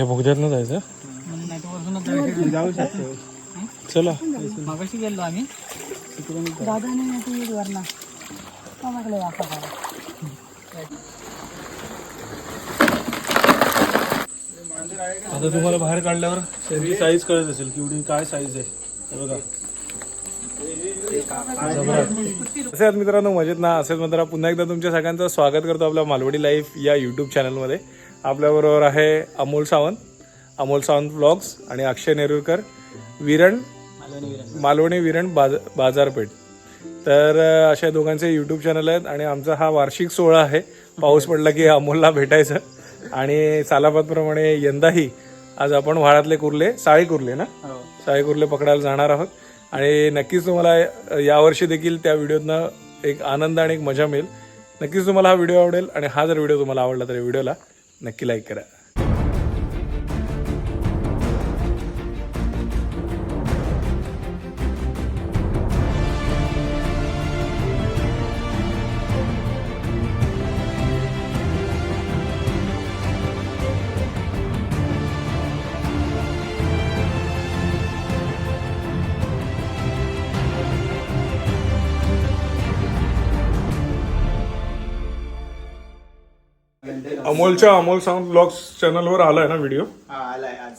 या बोगद्यातनं जायचं? नाही तर वरतूनच जाऊ शकतो. चला. मागाशी गेलो आम्ही. दादा नाही तू येत वरना. मागले वापा आता तुम्हाला बाहेर काढल्यावर त्यांची साईज कळत असेल केवढी काय साईज आहे. हे बघा. असे आहेत मित्रांनो मजेत ना? असेच मित्र पुन्हा एकदा तुमच्या सगळ्यांचं स्वागत करतो आपल्या मालवडी लाईफ या यूट्यूब चॅनलमध्ये आपल्याबरोबर आहे अमोल सावंत. अमोल सावंत व्लॉग्स आणि अक्षय नेरुरकर विरण मालवणी विरण बाज बाजारपेठ. तर अशा दोघांचे यूट्यूब चॅनल आहेत आणि आमचा हा वार्षिक सोहळा आहे. पाऊस पडला की अमोलला भेटायचं. आणि सालाबादप्रमाणे यंदाही आज आपण व्हाळातले कुर्ले साळी कुर्ले ना? साळी कुर्ले पकडायला जाणार आहोत. आणि नक्कीच तुम्हाला यावर्षी देखील त्या व्हिडिओतनं एक आनंद आणि एक मजा मिळेल. नक्कीच तुम्हाला हा व्हिडिओ आवडेल आणि हा जर व्हिडिओ तुम्हाला आवडला तर व्हिडिओला नक्की लाईक करा. अमोलच्या अमोल सावंत ब्लॉग्स चॅनलवर आलाय ना व्हिडिओ? हा आलाय आज.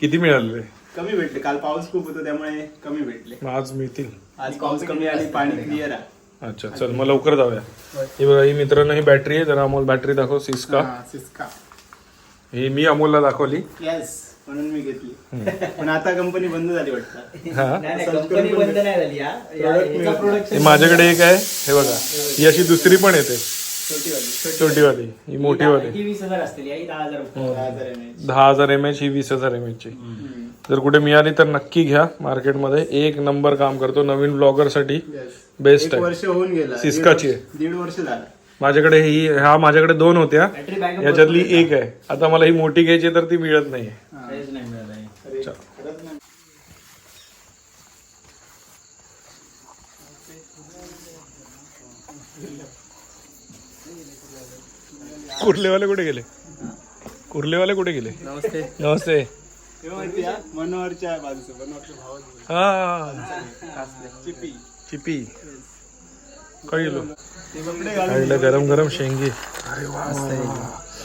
किती मिळाले? कमी भेटले. काल पाऊस खूप होतो त्यामुळे कमी भेटले. मग आज मिळतील. आज पाऊस कमी आणि पाणी क्लिअर आहे. अच्छा चल मग लवकर जाऊया. ही बघा ही मित्रांनो ही बॅटरी आहे. जरा अमोल बॅटरी दाखव सिस्का. हा, सिस्का. ही मी अमोलला दाखवली. येस म्हणून मी घेतली. पण आता कंपनी बंद झाली वाटतं. हा? कंपनी बंद नाही झाली हा. या- याचा product ही माझ्याकडे एक आहे. हे बघा ही अशी दुसरी पण येते. छोटीवाली ही मोठीवाली. ही वीस हजार असतील याही दहा हजार रुपये. दहा हजार mAh. दहा हजार एम एच ही वीस हजार एम ची. जर कुठे मिळाली तर नक्की घ्या मार्केटमध्ये. एक नंबर काम करतो नवीन ब्लॉगरसाठी Yes. बेस्ट एक आहे. वर्ष होऊन गेला. सिस्काची दीड आहे. वर्ष- दीड वर्ष झालं. माझ्याकडे ही ह्या माझ्याकडे दोन होत्या. बॅटरी बॅकअप याच्यातली एक आहे. आता मला ही मोठी घ्यायची तर ती मिळत काहीच नाही मिळालं आहे. अरे, खरंच नाही. कुर्लेवाले कुठे गेले? कुर्लेवाले कुठे गेले? नमस्ते. नमस्ते. मनोहरच्या बाजूचं मनोहरच्या भावाचं हा. चिपी. चिपी. खायला गरम गरम शेंगी.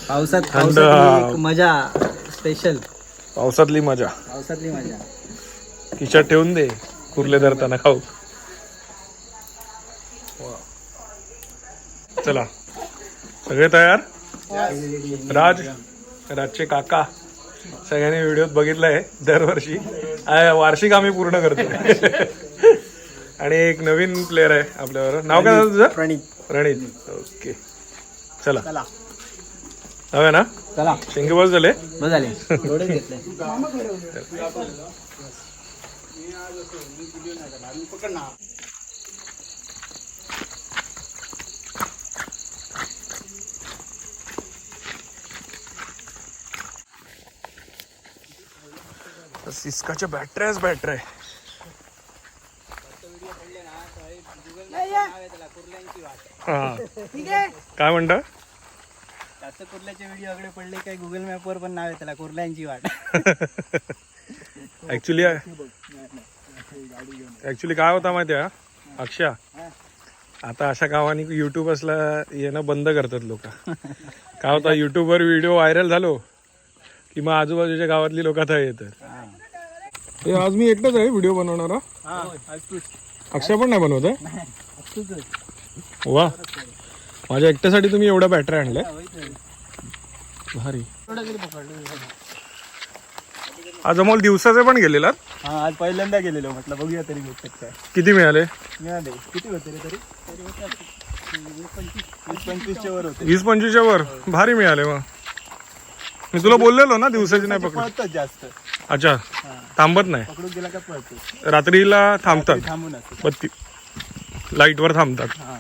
पावसात थंड. पावसातली एक मजा स्पेशल पावसातली मजा. पावसातली मजा. खिशात ठेवून दे. कुर्ले धरताना खाऊ. चला. सगळे तयार? राज राजचे काका सगळ्यांनी व्हिडिओत बघितलंय दरवर्षी. आ, वार्षिक आम्ही पूर्ण करतो आणि एक नवीन प्लेअर आहे आपल्यावर नाव काय झालं तुझं? प्रणित. प्रणित. ओके चला. चला. जाऊया ना? चला. शेंगे बस झाले. सिस्काच्या बॅटऱ्याच बॅटऱ्या हा. काय म्हणता? जास्त कुर्ल्याचे व्हिडिओ आकडे पडले काय गुगल मॅपवर पण नाव आहे त्याला कुर्ल्यांची वाट. ऍक्च्युली ऍक्च्युली काय होता माहिती आहे अक्षा आता अशा गावांनी युट्यूबर्सला येणं बंद करतात लोक. काय होता युट्यूबवर व्हिडिओ व्हायरल झालो की मग आजूबाजूच्या गावातली लोक आता येतात. हे आज मी एकटाच आहे व्हिडिओ बनवणारा हा? अक्षय पण नाही बनवत आहे वा. माझ्या एकट्यासाठी तुम्ही एवढ्या बॅटऱ्या आणल्या भारी. आज अमोल दिवसाचे पण गेलेला हा आज पहिल्यांदा गेलेलो म्हटलं बघूया तरी काय. किती मिळाले? मिळाले. किती होते रे तरी? वीस पंचवीसच्या वर होते. वीस पंचवीसच्या वर. भारी मिळाले मग मी तुला बोललेलो ना दिवसाची नाही पकड. पळतात जास्त. अच्छा थांबत नाही. पकडून गेला का पळतो रात्रीला थांबतात. थांबून असतो बत्ती लाईटवर थांबतात. हा.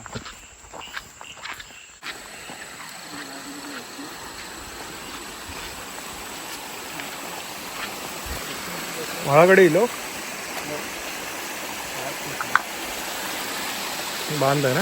येलो बांध आहे ना?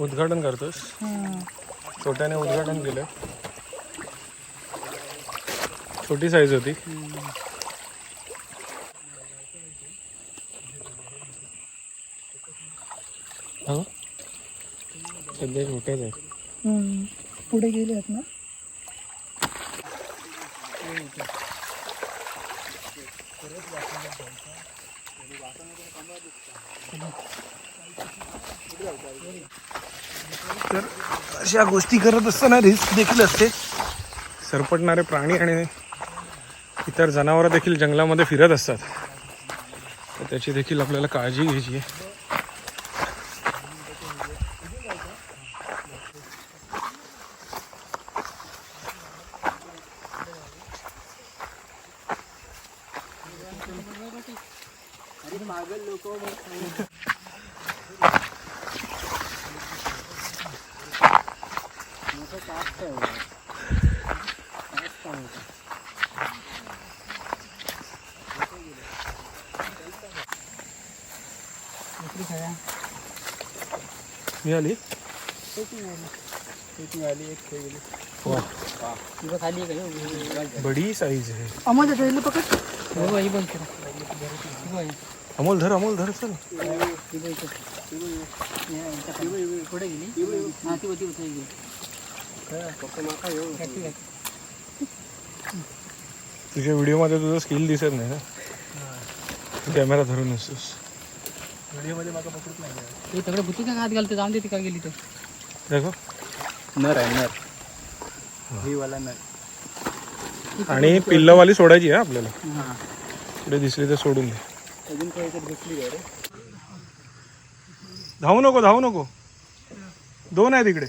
उद्घाटन करतोस. छोट्याने उद्घाटन केलं. छोटी साईज होती. हो? सध्या छोट्याच आहे पुढे गेले आहेत ना? तर अशा गोष्टी करत असताना रिस्क देखील असते. सरपटणारे प्राणी आणि इतर जनावरं देखील जंगलामध्ये फिरत असतात. तर त्याची देखील आपल्याला काळजी घ्यायची आहे. दुसरी मिळाली एक मिळाली एक खेळली वा तुझं खाली आहे का हे? बडी साईज आहे अमोल त्याच्या पकड हो ही बघ ही बघ. अमोल धर अमोल धर चल ही बघ इथं. हे आहे, इथं खाली. पुढे गेली हा ती होती होती गेली बॅटरी आहे. तुझ्या व्हिडिओमध्ये तुझं स्किल दिसत नाही ना? तू कॅमेरा धरून असतोस व्हिडिओमध्ये माका पकडत नाही हे सगळं भुती का हात घालते जाऊन दे ती का गेली तर. देखो नर आहे नर. ही. वाला नर. आणि पिल्लवाली सोडायची आहे आपल्याला. हां. पुढे दिसली तर सोडून दे. अजून काही दिसली आहे धावू नको धावू नको. दोन आहेत इकडे.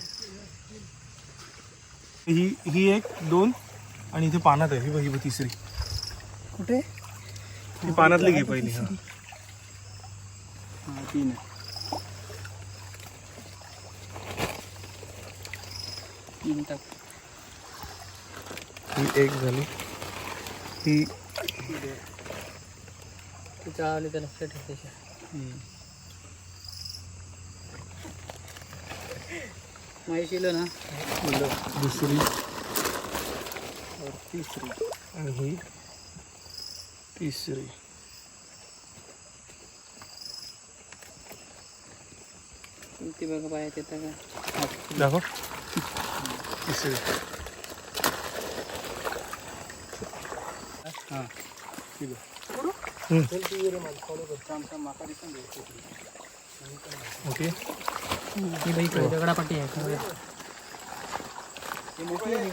ही ही एक दोन आणि इथे पानात आहे. ही बघ ही बघ तिसरी. कुठे? ही पानातली घे पहिली हा. हा तीन आहे. तीन टाक. ही एक झाली. ही आले तर लक्षात ठेव त्याच्या माहिती केलं ना दुसरी और तिसरी आणि ही तिसरी ती बघा बाहेर येतं का दाखव तिसरी हां ठीक आहे हम्म. चल तू ये रे मला फॉलो कर काम काम माका दिसून दे ओके ही बाई इकडे दगडापाटी आहे खरं. ही मोठी आहे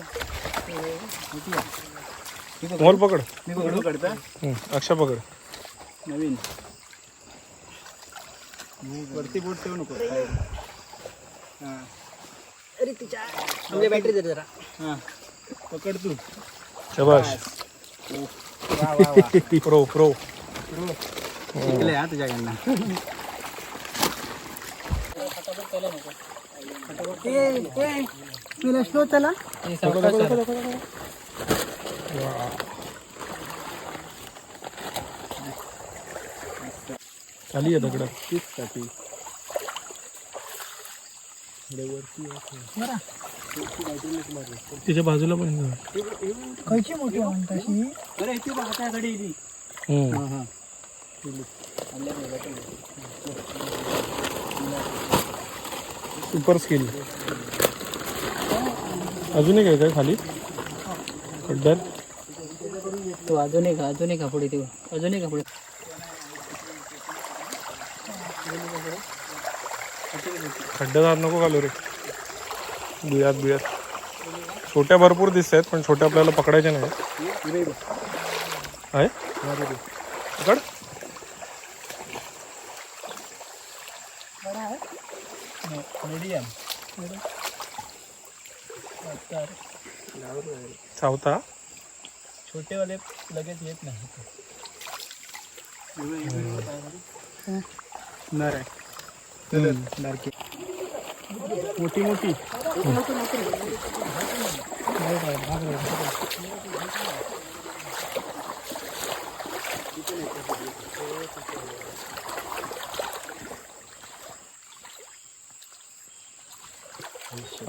मोठी आहे मोल पकड. मी पकडू करता हम्म, अक्षा पकड. नवीन. वरती बोट ठेवू नको. हां. अरे तिच्या म्हणजे बॅटरी दे जरा. हां. पकड तू. शबाश वा वा वा. प्रो प्रो शिकले हा तुझ्याकडनं. मी स्लो चला खाली आहे दगड तीच साठी तिच्या बाजूला पण खयची मोठी म्हणताशी बरं इथे बघ त्याकडे इली सुपर स्किल. अजून एक आहे काय खाली? खड्ड्यात तो अजून एक अजून एक पुढे ते. अजून एक पुढे. खड्ड्यात हात नको घालू रे. बिळात बिळात छोट्या भरपूर दिसत आहेत पण छोट्या आपल्याला पकडायच्या नाही आहे पकड बरं आहे मीडियम चावता छोटेवाले लगेच येत नाही. नर आहे बारकी मोठी मोठी.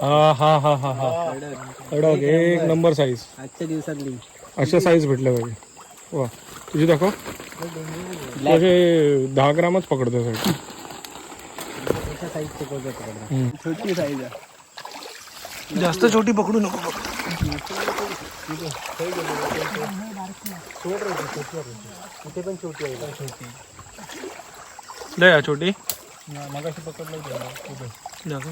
हा हा हा हा हा. कडक एक नंबर साईज आजच्या दिवसातली अशा साईज भेटल्या पाहिजे. वा. तुझी दाखव. तू असे दहा ग्रामच पकडतो साईज साईजचे पकडतो. छोटी साईज आहे. जास्त छोटी पकडू नको इथे पण छोटी आहे. छोटी दया छोटी. मगाशी पकडलं दाखव.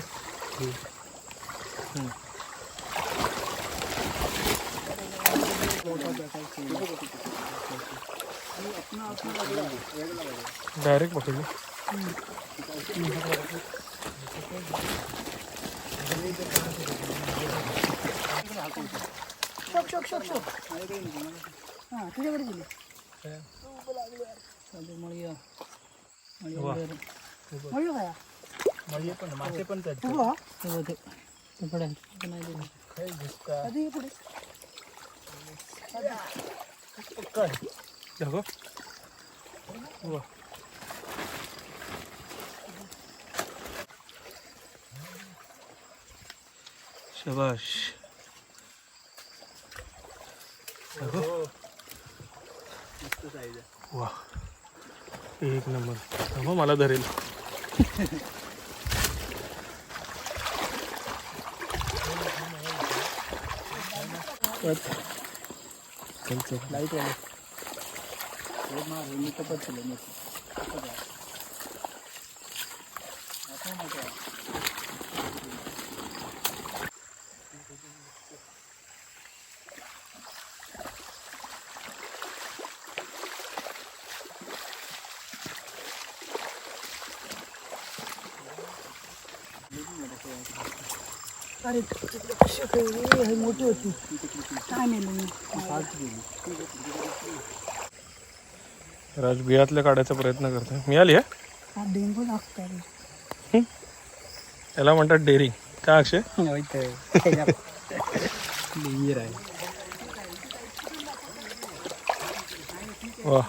डायरेक्ट पकडली शोक शोक शोक शोक. हां तुझ्याकडे मळी मळी काय पण मासे पण पुढे वा शबाश वा एक नंबर. मला धरेल. लाइट वाले मी कपत केलं मोठी अरे शोक हे मोठी होती. काय नेलं मी? राज बियातल्या काढायचा प्रयत्न करतोय. मिळाली हा? डेंगू लागतो याला म्हणतात डेअरिंग. काय अक्षय? डेंजर आहे. वा.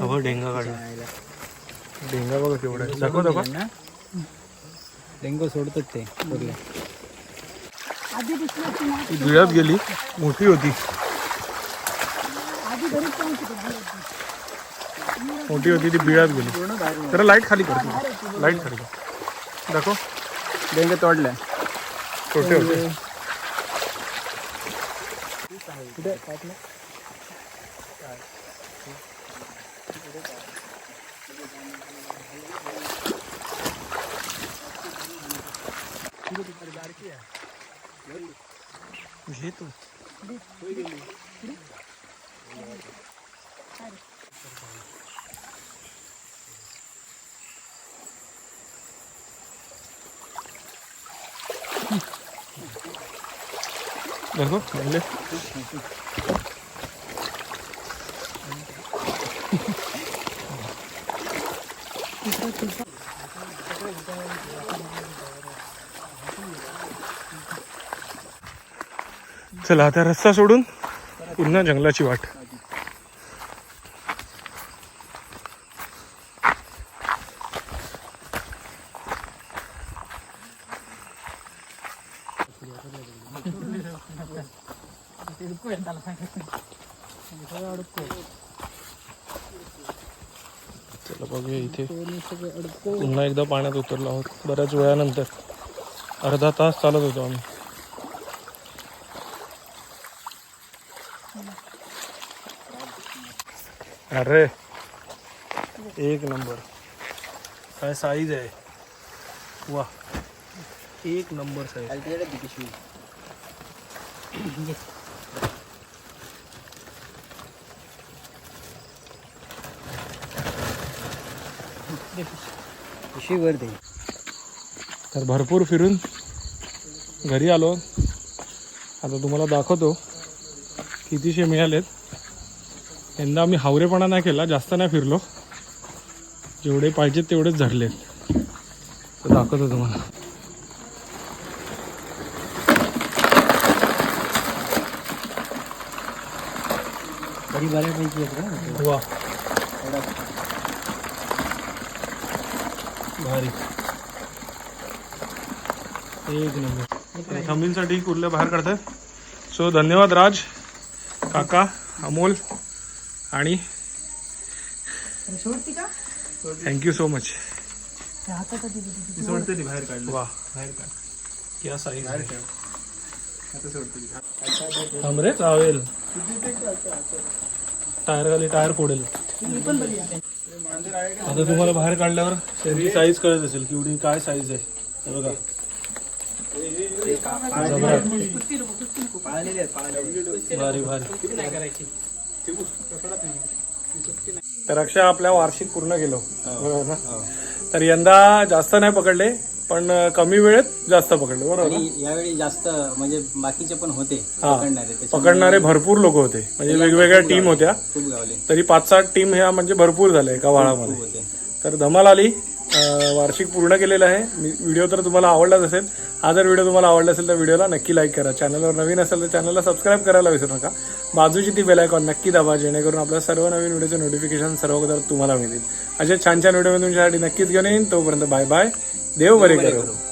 अहो डेंगा काढला. डेंगा बघा केवढा. दाखव दाखव. ना डेंगू सोडतात ते बिळात गेली. मोठी होती. मोठी होती ती बिळात गेली. तर लाइट खाली कर. लाइट खाली कर. दाखव. डेंगू तोडलाय. छोटे होते. कुठे कापलं घे तू दाखव चांगले चला आता रस्ता सोडून पुन्हा जंगलाची वाट. चला बघूया इथे. पुन्हा एकदा पाण्यात उतरलो आहोत. बऱ्याच वेळानंतर. अर्धा तास चालत होतो आम्ही. अरे एक नंबर. काय साईज आहे? वा एक नंबर साईज वर दे. तर भरपूर फिरून घरी आलो. आता तुम्हाला दाखवतो कितीशे मिळालेत. यंदा आम्ही हावरेपणा नाही केला जास्त नाही फिरलो. जेवढे पाहिजेत तेवढेच झडलेत तर दाखवतो तुम्हाला. तरी बऱ्यापैकी आहेत का वा. भारी. एक नंबर. थंबींसाठी कुर्ल्या बाहेर काढतात सो धन्यवाद राज. काका अमोल. आणि थँक्यू सो मच. सोडते ती बाहेर काढली. वा. बाहेर काढ. क्या साईज आहे. आता सोडते ती. थांब रे चावेल. टायर खाली टायर फोडेल. ही आता तुम्हाला बाहेर काढल्यावर त्यांची साईज कळत असेल की एवढी काय साईज आहे. हे बघा. भारी भारी. तर अक्षय आपल्या वार्षिक पूर्ण केलो. बरोबर ना? तर यंदा जास्त नाही पकडले पण कमी वेळेत जास्त पकडले बरोबर? आणि यावेळी जास्त म्हणजे बाकीचे पण होते हा. पकडणारे त्याच्यामुळे पकडणारे भरपूर लोक होते. म्हणजे वेगवेगळ्या टीम होत्या. खूप गावले. तरी पाच सात टीम ह्या म्हणजे भरपूर झाल्या एका खूप वाळामध्ये. होते. तर धमाल आली. वार्षिक पूर्ण केलेलं आहे. मी- व्हिडिओ तर तुम्हाला आवडलाच असेल. हा जर व्हिडिओ तुम्हाला आवडला असेल तर व्हिडिओला नक्की लाईक करा. चॅनलवर नवीन असेल तर चॅनलला सबस्क्राईब करायला विसरू नका. बाजूची ती बेल आयकॉन नक्की दाबा जेणेकरून आपल्या सर्व नवीन व्हिडिओचे नोटिफिकेशन सर्व तुम्हाला मिळतील. असे छान छान व्हिडिओ मी तुमच्यासाठी नक्कीच घेऊन येईन. तोपर्यंत बाय बाय देव बरे करो.